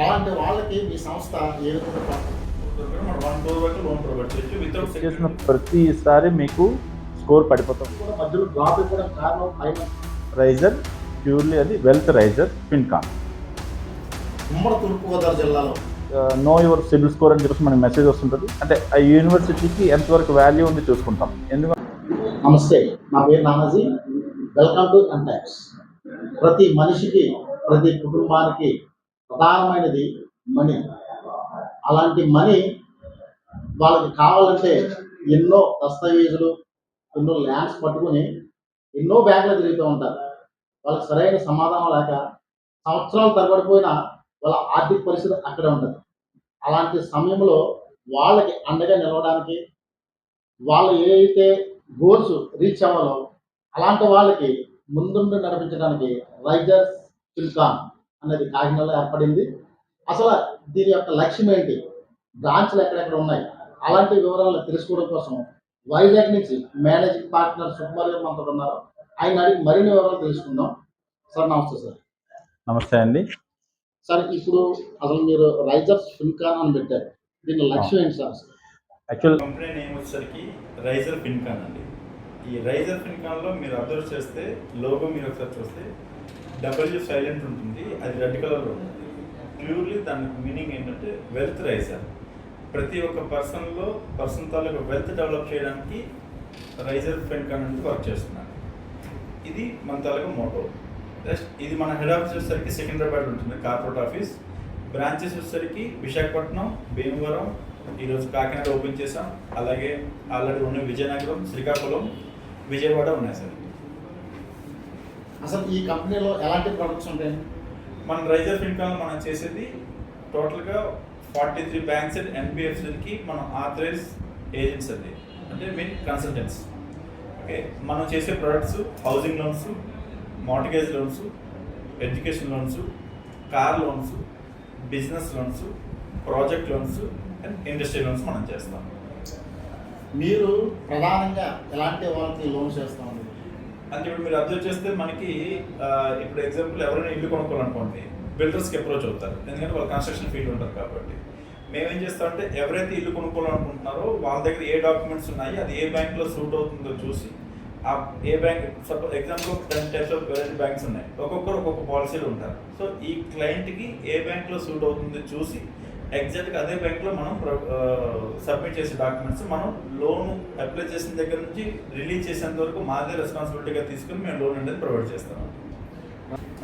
అలాంటి వాళ్ళకి మీ సంస్థ ఏ విధంగా చేసిన ప్రతిసారి మీకు స్కోర్ పడిపోతాం. మధ్యలో డ్రాప్ కారణం రైజర్ ప్యూర్లీ అది వెల్త్ రైజర్ ఫిన్కాన్ ఉమ్మడి తూర్పుగోదావరి జిల్లాలో. నో యువర్ సిబిల్ స్కోర్ అని చెప్పేసి మనకి మెసేజ్ వస్తుంటుంది. అంటే ఆ యూనివర్సిటీకి ఎంతవరకు వాల్యూ ఉంది చూసుకుంటాం. ఎందుకంటే నమస్తే నా పేరు నానాజీ. వెల్కమ్ టు ప్రతి మనిషికి ప్రతి కుటుంబానికి ప్రధానమైనది మనీ. అలాంటి మనీ వాళ్ళకి కావాలంటే ఎన్నో దస్తావేజులు ఎన్నో ల్యాండ్స్ పట్టుకుని ఎన్నో బ్యాంకులు తిరుగుతూ ఉంటారు. వాళ్ళకి సరైన సమాధానం లేక సంవత్సరాలు తరబడిపోయినా వాళ్ళ ఆర్థిక పరిస్థితి అక్కడే ఉంటుంది. అలాంటి సమయంలో వాళ్ళకి అండగా నిలవడానికి వాళ్ళు ఏదైతే గోల్స్ రీచ్ అవ్వాలో అలాంటి వాళ్ళకి ముందుండి నడిపించడానికి రైజర్స్ చిల్కాన్ అనేది కాకినాడలో ఏర్పడింది. అసలు దీని యొక్క లక్ష్యం ఏంటి? బ్రాంచ్లు ఎక్కడెక్కడ ఉన్నాయి? అలాంటి వివరాలు తెలుసుకోవడం కోసం వైజాగ్ నుంచి మేనేజింగ్ పార్ట్నర్ సుకుమార్ గారు మనతో ఉన్నారు. ఆయన అడిగి మరిన్ని వివరాలు తెలుసుకుందాం. సార్ నమస్తే సార్. నమస్తే అండి. సార్ ఇప్పుడు అసలు మీరు రైజర్స్ ఫిల్కాన్ అని పెట్టారు. దీని లక్ష్యం ఏంటి సార్? యాక్చువల్ కంపెనీ నేమ్ వచ్చేసరికి రైజర్ ఫిన్కాన్ అండి. ఈ రైజర్ ఫిన్కాన్లో మీరు అబ్జర్వ్ చేస్తే లోగో మీరు ఒకసారి చూస్తే డబ్ల్యూ సైలెంట్ ఉంటుంది. అది రెడ్ కలర్లో ఉంటుంది. ప్యూర్లీ దానికి మీనింగ్ ఏంటంటే వెల్త్ రైజర్ ప్రతి ఒక్క పర్సన్లో పర్సన్ తాలూకు వెల్త్ డెవలప్ చేయడానికి రైజర్ ఫ్రెండ్ అనేది వర్క్ చేస్తున్నాను ఇది మన తాలూకు మోటో నెక్స్ట్ ఇది మన హెడ్ ఆఫీస్ వచ్చేసరికి సికింద్రాబాద్ ఉంటుంది. కార్పొరేట్ ఆఫీస్ బ్రాంచెస్ వచ్చేసరికి విశాఖపట్నం భీమవరం ఈరోజు కాకినాడ ఓపెన్ చేసాం అలాగే ఆల్రెడీ ఉన్న విజయనగరం శ్రీకాకుళం విజయవాడ ఉన్నాయి సార్. అసలు ఈ కంపెనీలో ఎలాంటి ప్రొడక్ట్స్ ఉంటాయి? మన రైజర్ ఫిన్కాన్ మనం చేసేది టోటల్గా ఫార్టీ త్రీ బ్యాంక్స్ అండ్ ఎన్బిఎఫ్సికి మనం ఆథరైజ్ ఏజెంట్స్ అండి. అంటే మీన్ కన్సల్టెంట్స్ ఓకే మనం చేసే products housing loans mortgage loans education loans car loans business loans project loans and industry loans మనం చేస్తాం. మీరు ప్రధానంగా ఎలాంటి వాళ్ళకి లోన్ చేస్తా ఉన్నారు అంటే ఇప్పుడు మీరు అబ్జర్వ్ చేస్తే మనకి ఇప్పుడు ఎగ్జాంపుల్ ఎవరైనా ఇల్లు కొనుక్కోవాలనుకోండి బిల్డర్స్కి అప్రోచ్ అవుతారు. ఎందుకంటే వాళ్ళు కన్స్ట్రక్షన్ ఫీల్డ్ ఉంటారు కాబట్టి. మేమేం చేస్తామంటే ఎవరైతే ఇల్లు కొనుక్కోవాలనుకుంటున్నారో వాళ్ళ దగ్గర ఏ డాక్యుమెంట్స్ ఉన్నాయి అది ఏ బ్యాంక్లో సూట్ అవుతుందో చూసి ఆ ఏ bank suppose example ten types of variety banks ఉన్నాయి. ఒక్కొక్కరు ఒక్కొక్క పాలసీలు ఉంటారు. సో ఈ క్లయింట్కి ఏ బ్యాంక్లో సూట్ అవుతుందో చూసి ఎగ్జాక్ట్గా అదే బ్యాంక్లో మనం సబ్మిట్ చేసే డాక్యుమెంట్స్ మనం లోన్ అప్లై చేసిన దగ్గర నుంచి రిలీజ్ చేసేంత వరకు మాదే రెస్పాన్సిబిలిటీగా తీసుకుని మేము లోన్ అనేది ప్రొవైడ్ చేస్తాం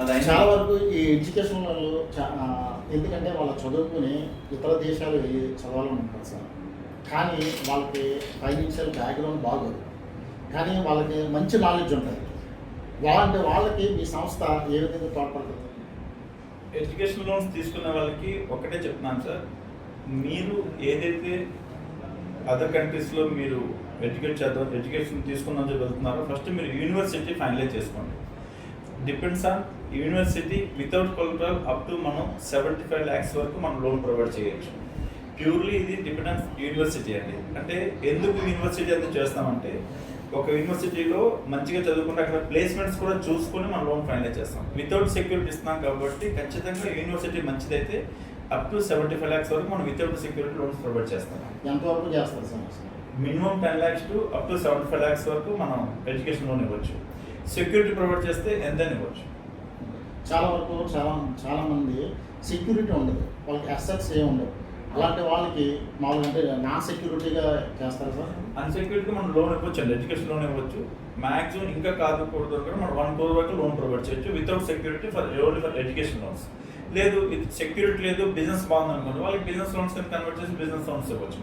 అది అయినా- చాలా వరకు ఈ ఎడ్యుకేషన్ వాళ్ళు ఎందుకంటే వాళ్ళు చదువుకుని ఇతర దేశాలు వెళ్ళి చదవాలని ఉంటారు సార్. కానీ వాళ్ళకి ఫైనాన్షియల్ బ్యాక్గ్రౌండ్ బాగోదు. కానీ వాళ్ళకి మంచి నాలెడ్జ్ ఉంటుంది. అలాంటి వాళ్ళకి మీ సంస్థ ఏ విధంగా తోడ్పడుతుంది? ఎడ్యుకేషన్ లోన్స్ తీసుకున్న వాళ్ళకి ఒకటే చెప్తున్నాను సార్. మీరు ఏదైతే అదర్ కంట్రీస్లో మీరు ఎడ్యుకేట్ చేద్దాం ఎడ్యుకేషన్ తీసుకున్నాం వెళ్తున్నారో ఫస్ట్ మీరు యూనివర్సిటీ ఫైనలైజ్ చేసుకోండి. Depends on university without collateral up to మనం సెవెంటీ ఫైవ్ ల్యాక్స్ వరకు మనం లోన్ ప్రొవైడ్ చేయొచ్చు. ప్యూర్లీ ఇది డిపెండ్ ఆన్ యూనివర్సిటీ అండి. అంటే ఎందుకు యూనివర్సిటీ ఎందుకు చేస్తామంటే ఒక యూనివర్సిటీలో మంచిగా చదువుకుంటే అక్కడ ప్లేస్మెంట్స్ కూడా చూసుకొని మనం లోన్ ఫైనలైజ్ చేస్తాం. వితౌట్ సెక్యూరిటీ ఇస్తున్నాం కాబట్టి ఖచ్చితంగా యూనివర్సిటీ మంచిదైతే up to seventy five lakhs వరకు మనం వితౌట్ సెక్యూరిటీ లోన్స్ ప్రొవైడ్ చేస్తాం. ఎంతవరకు చేస్తారు sir minimum ten lakhs to up to seventy five lakhs వరకు మనం ఎడ్యుకేషన్ లోన్ ఇవ్వచ్చు. సెక్యూరిటీ ప్రొవైడ్ చేస్తే ఎంతైనా ఇవ్వచ్చు. చాలా వరకు చాలా చాలా మంది సెక్యూరిటీ ఉండదు. వాళ్ళకి అసెట్స్ ఏమి ఉండవు. అలాంటి వాళ్ళకి మామూలుగా అంటే నాన్ సెక్యూరిటీగా చేస్తారు సార్? అన్సెక్యూరిటీ మనం లోన్ ఇవ్వచ్చు అండి ఎడ్యుకేషన్ లోన్ ఇవ్వచ్చు. మాక్సిమం ఇంకా కాదుకూడదు కూడా మనం వన్ క్రోర్ వరకు లోన్ ప్రొవైడ్ చేయొచ్చు. Without security for only for education loans లేదు సెక్యూరిటీ లేదు బిజినెస్ బాగుంది అనుకోండి. వాళ్ళకి బిజినెస్ లోన్స్ కింద కన్వర్ట్ చేసి బిజినెస్ లోన్స్ ఇవ్వచ్చు.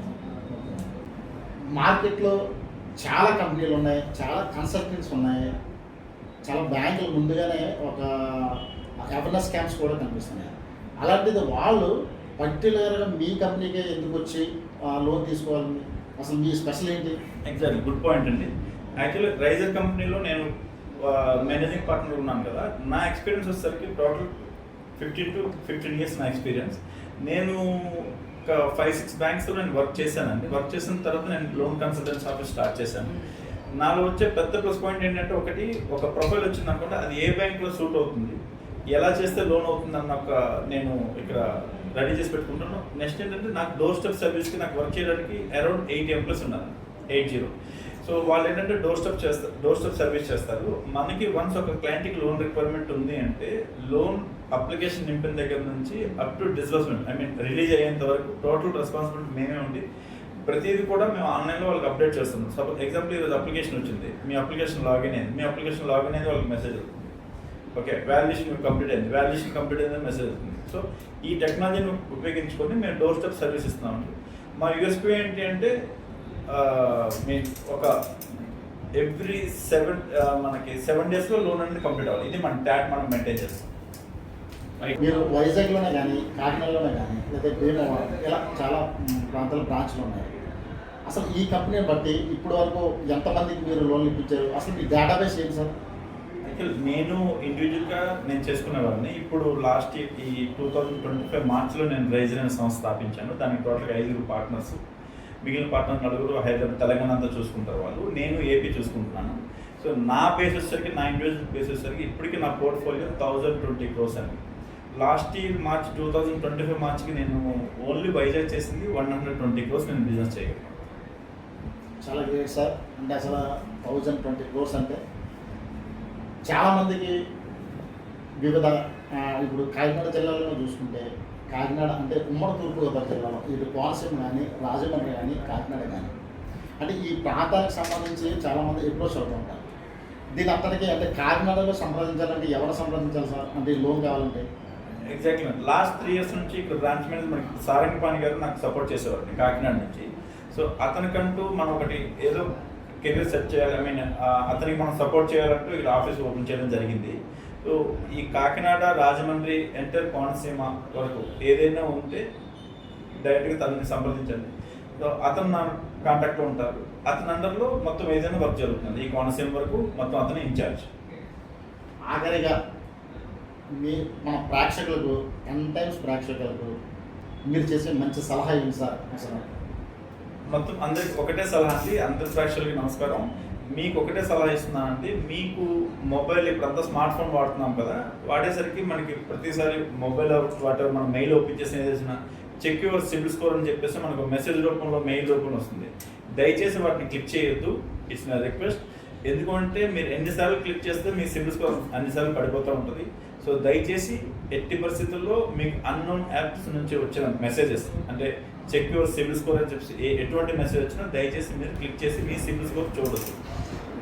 మార్కెట్లో చాలా కంపెనీలు ఉన్నాయి. చాలా కన్సల్టెంట్స్ ఉన్నాయి. చాలా బ్యాంకులు ముందుగానే ఒక అవేర్నెస్ క్యాంప్స్ కూడా కనిపిస్తున్నాయి. అలాంటిది వాళ్ళు పర్టికులర్గా మీ కంపెనీకే ఎందుకు వచ్చి లోన్ తీసుకోవాలని? అసలు మీ స్పెషల్ ఏంటి? ఎగ్జాక్ట్ గుడ్ పాయింట్ అండి. యాక్చువల్లీ రైజర్ కంపెనీలో నేను మేనేజింగ్ పార్ట్నర్ ఉన్నాను కదా. నా ఎక్స్పీరియన్స్ వచ్చేసరికి total fifteen to fifteen years నా ఎక్స్పీరియన్స్. నేను ఒక ఫైవ్ సిక్స్ బ్యాంక్స్లో నేను వర్క్ చేశానండి. వర్క్ చేసిన తర్వాత నేను లోన్ కన్సల్టెన్స్ ఆఫీస్ స్టార్ట్ చేశాను. నాలో వచ్చే పెద్ద ప్లస్ పాయింట్ ఏంటంటే ఒకటి ఒక ప్రొఫైల్ వచ్చింది అనుకుంటే అది ఏ బ్యాంక్లో సూట్ అవుతుంది? ఎలా చేస్తే లోన్ అవుతుంది అన్న ఒక నేను ఇక్కడ రెడీ చేసి పెట్టుకుంటాను నెక్స్ట్ ఏంటంటే నాకు డోర్ స్టెప్ సర్వీస్కి నాకు వర్క్ చేయడానికి అరౌండ్ ఎయిట్ ఎంప్లాయీస్ ఉన్నారు ఎయిట్ జీరో. సో వాళ్ళు ఏంటంటే డోర్ స్టెప్ చేస్తారు డోర్ స్టెప్ సర్వీస్ చేస్తారు. మనకి వన్స్ ఒక క్లయింట్కి లోన్ రిక్వైర్మెంట్ ఉంది అంటే లోన్ అప్లికేషన్ నింపిన దగ్గర నుంచి up to disbursement I mean release అయ్యేంత వరకు టోటల్ రెస్పాన్సిబిలిటీ మేమే ఉంది ప్రతిదీ కూడా మేము ఆన్లైన్లో వాళ్ళకి అప్డేట్ చేస్తున్నాం. సపోజ్ ఎగ్జాంపుల్ ఈరోజు అప్లికేషన్ వచ్చింది. మీ అప్లికేషన్ లాగిన్ అయింది. మీ అప్లికేషన్ లాగిన్ అయింది వాళ్ళకి మెసేజ్ వస్తుంది ఓకే వాల్యుయేషన్ కంప్లీట్ అయింది. వాల్యుయేషన్ కంప్లీట్ అయిందని మెసేజ్ వస్తుంది సో ఈ టెక్నాలజీని ఉపయోగించుకొని మేము డోర్ స్టెప్ సర్వీస్ ఇస్తున్నామండి మా యూఎస్పీ ఏంటి అంటే మీ ఒక ఎవ్రీ సెవెన్ మనకి సెవెన్ డేస్లో లోన్ అనేది కంప్లీట్ అవ్వాలి. ఇది మన ట్యాట్ మనం మెయింటైన్ చేస్తాం. మీరు వైజాగ్లోనే కానీ కాకినాడలోనే కానీ లేదా భీమవరం ఇలా చాలా ప్రాంతాల బ్రాంచ్లు ఉన్నాయి. అసలు ఈ కంపెనీని బట్టి ఇప్పటి వరకు ఎంతమందికి మీరు లోన్లు ఇప్పించారు? అసలు మీ డేటాబేస్ ఏంటి సార్? నేను ఇండివిజువల్గా నేను చేసుకునేవాడిని ఇప్పుడు లాస్ట్ ఈ టూ థౌజండ్ ట్వంటీ ఫైవ్ మార్చ్లో నేను రైజర్ అనే సంస్థ స్థాపించాను. దానికి టోటల్గా ఐదుగురు పార్ట్నర్స్ మిగిలిన పార్ట్నర్ నలుగురు హైదరాబాద్ తెలంగాణ అంతా చూసుకుంటారు వాళ్ళు. నేను ఏపీ చూసుకుంటున్నాను. సో నా బేస్ వచ్చేసరికి నా ఇండివిజువల్ బేస్ వచ్చేసరికి ఇప్పటికీ నా పోర్ట్ఫోలియో థౌజండ్ ట్వంటీ క్రోస్ అండి. Last year March two thousand twenty five మార్చ్కి నేను ఓన్లీ వైజాగ్ చేసింది వన్ హండ్రెడ్ ట్వంటీ క్రోస్ నేను బిజినెస్ చేయగలను. చాలా గ్రేట్ సార్ అంటే అసలు థౌజండ్ ట్వంటీ క్రోర్స్ అంటే చాలామందికి వివిధ ఇప్పుడు కాకినాడ జిల్లాలో చూసుకుంటే కాకినాడ అంటే ఉమ్మడి తూర్పుగోదావరి జిల్లాలో ఇటు కోనసీమ కానీ రాజమండ్రి కానీ కాకినాడ కానీ అంటే ఈ ప్రాంతానికి సంబంధించి చాలామంది ఎప్పుడో చదువుతూ ఉంటారు. దీని అతనికి అంటే కాకినాడలో సంప్రదించాలంటే ఎవరు సంప్రదించాలి సార్? అంటే లోన్ కావాలంటే? ఎగ్జాక్ట్లీ లాస్ట్ త్రీ ఇయర్స్ నుంచి ఇక్కడ బ్రాంచ్ మేనేజర్ మనకి సారంగపాణి గారు నాకు సపోర్ట్ చేసేవారు. కాకినాడ నుంచి. సో అతనికంటూ మనం ఒకటి ఏదో కెరీర్ సెట్ చేయాలి. ఐ మీన్ అతనికి మనం సపోర్ట్ చేయాలంటూ ఇక్కడ ఆఫీస్ ఓపెన్ చేయడం జరిగింది. సో ఈ కాకినాడ రాజమండ్రి ఎంటర్ కోనసీమ వరకు ఏదైనా ఉంటే డైరెక్ట్గా తనని సంప్రదించండి. సో అతను నా కాంటాక్ట్లో ఉంటారు. అతని అండర్లో మొత్తం ఏదైనా వర్క్ జరుగుతుంది. ఈ కోనసీమ వరకు మొత్తం అతను ఇన్ఛార్జ్ ఆఖరిగా మీ మన ప్రేక్షకులకు ఎన్ టైమ్స్ ప్రేక్షకులకు మీరు చేసే మంచి సలహా ఏంటి సార్? మొత్తం అందరికి ఒకటే సలహా అండి. అందరి ప్రేక్షకులకి నమస్కారం. మీకు ఒకటే సలహా ఇస్తున్నానండి మీకు మొబైల్ ఇప్పుడు అంతా స్మార్ట్ ఫోన్ వాడుతున్నాం కదా వాడేసరికి మనకి ప్రతిసారి మొబైల్ వాటర్ మనం మెయిల్ ఓపెన్ చేసి చేసిన చెక్ యువర్ సిబిల్ స్కోర్ అని చెప్పేసి మనకు మెసేజ్ రూపంలో మెయిల్ రూపంలో వస్తుంది. దయచేసి వాటిని క్లిక్ చేయొద్దు. ఇట్స్ నా రిక్వెస్ట్ ఎందుకంటే మీరు ఎన్నిసార్లు క్లిక్ చేస్తే మీ సిబిల్ స్కోర్ అన్నిసార్లు పడిపోతూ ఉంటుంది. సో దయచేసి ఎట్టి పరిస్థితుల్లో మీకు అన్నోన్ యాప్స్ నుంచి వచ్చిన మెసేజెస్ అంటే చెక్ యువర్ సిబిల్ స్కోర్ అని చెప్పి ఏ- ఎటువంటి మెసేజ్ వచ్చినా దయచేసి మీరు క్లిక్ చేసి మీ సిబిల్ స్కోర్ చూడొచ్చు.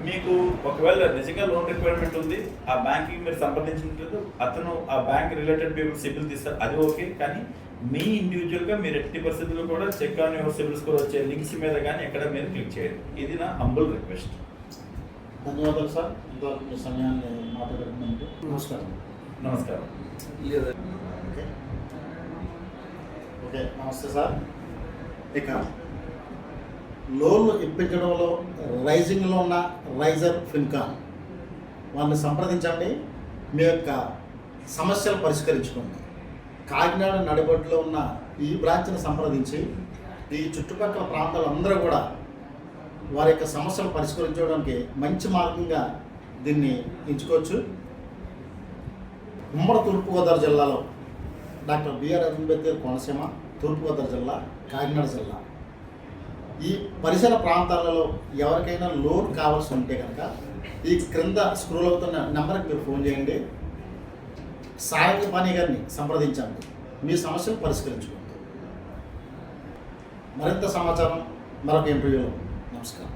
మీకు ఒకవేళ నిజంగా లోన్ రిక్వైర్మెంట్ ఉంది ఆ బ్యాంక్కి మీరు సంప్రదించినట్లేదు అతను ఆ బ్యాంక్ రిలేటెడ్ పీపుల్ సిబిల్ తీస్తారు అది ఓకే కానీ మీ ఇండివిజువల్గా మీరు ఎట్టి పరిస్థితుల్లో కూడా check on your CIBIL score వచ్చే లింక్స్ మీద కానీ ఎక్కడ మీరు క్లిక్ చేయరు. ఇది నా హంబుల్ రిక్వెస్ట్ ధన్యవాదాలు సార్. ఇంతవరకు మీ సమయాన్ని మాట్లాడుతున్నందుకు నమస్కారం. నమస్కారం. ఓకే. ఓకే నమస్తే సార్. ఇక లోన్లు ఇప్పించడంలో రైజింగ్లో ఉన్న రైజర్ ఫిన్కాన్. వాళ్ళని సంప్రదించండి. మీ యొక్క సమస్యలు పరిష్కరించుకోండి. కాకినాడ నడిబొడ్డులో ఉన్న ఈ బ్రాంచ్ని సంప్రదించి ఈ చుట్టుపక్కల ప్రాంతాలందరూ కూడా వారి యొక్క సమస్యలు పరిష్కరించడానికి మంచి మార్గంగా దీన్ని ఎంచుకోవచ్చు. ఉమ్మడి తూర్పుగోదావరి జిల్లాలో డాక్టర్ బిఆర్ అంబేద్కర్ కోనసీమ తూర్పుగోదావరి జిల్లా కాకినాడ జిల్లా. ఈ పరిసర ప్రాంతాలలో ఎవరికైనా లోన్ కావాల్సి ఉంటే కనుక ఈ క్రింద స్క్రోల్ అవుతున్న నెంబర్కి మీరు ఫోన్ చేయండి. సాయంత్రం పాణి గారిని సంప్రదించండి. మీ సమస్యలు పరిష్కరించుకోండి మరింత సమాచారం మరొక ఇంటర్వ్యూలో. నమస్కారం.